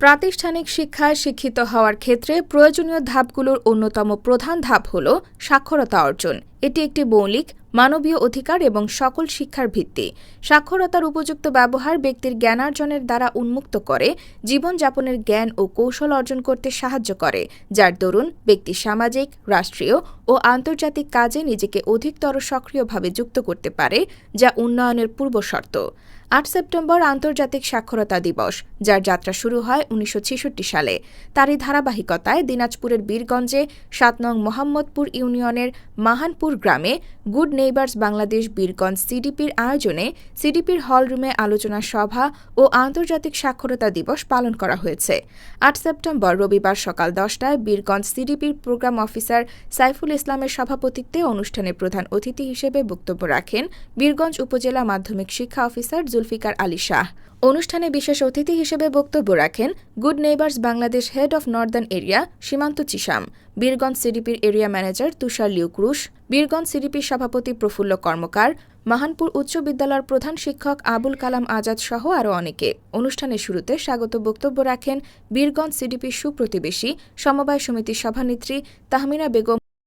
প্রাতিষ্ঠানিক শিক্ষায় শিক্ষিত হওয়ার ক্ষেত্রে প্রয়োজনীয় ধাপগুলোর অন্যতম প্রধান ধাপ হল সাক্ষরতা অর্জন। এটি একটি মৌলিক, মানবীয় অধিকার এবং সকল শিক্ষার ভিত্তি। সাক্ষরতার উপযুক্ত ব্যবহার ব্যক্তির জ্ঞানার্জনের দ্বারা উন্মুক্ত করে, জীবনযাপনের জ্ঞান ও কৌশল অর্জন করতে সাহায্য করে, যার দরুন ব্যক্তি সামাজিক, রাষ্ট্রীয় ও আন্তর্জাতিক কাজে নিজেকে অধিকতর সক্রিয়ভাবে যুক্ত করতে পারে, যা উন্নয়নের পূর্বশর্ত। আট সেপ্টেম্বর আন্তর্জাতিক সাক্ষরতা দিবস, যার যাত্রা শুরু হয় উনিশশো ছেষট্টি সালে। তারই ধারাবাহিকতায় দিনাজপুরের বীরগঞ্জে সাত নং মোহাম্মদপুর ইউনিয়নের মাহানপুর গ্রামে গুড নেইবার্স বাংলাদেশ বীরগঞ্জ সিডিপির আয়োজনে সিডিপির হলরুমে আলোচনা সভা ও আন্তর্জাতিক সাক্ষরতা দিবস পালন করা হয়েছে। আট সেপ্টেম্বর রবিবার সকাল দশটায় বীরগঞ্জ সিডিপির প্রোগ্রাম অফিসার সাইফুল ইসলামের সভাপতিত্বে অনুষ্ঠানে প্রধান অতিথি হিসেবে বক্তব্য রাখেন বীরগঞ্জ উপজেলা মাধ্যমিক শিক্ষা অফিসার জুলফিকার আলী শাহ। অনুষ্ঠানে বিশেষ অতিথি হিসেবে বক্তব্য রাখেন good neighbours Bangladesh head of northern area Simanta Chisam Birganj সিডিপির area manager Tushar লিউক্রুশ, বীরগঞ্জ সিডিপির সভাপতি প্রফুল্ল কর্মকার, মাহানপুর উচ্চ বিদ্যালয়ের প্রধান শিক্ষক আবুল কালাম আজাদ সহ আরও অনেকে। অনুষ্ঠানের শুরুতে স্বাগত বক্তব্য রাখেন বীরগঞ্জ সিডিপির সুপ্রতিবেশী, সমবায় সমিতির সভানেত্রী তাহমিনা বেগম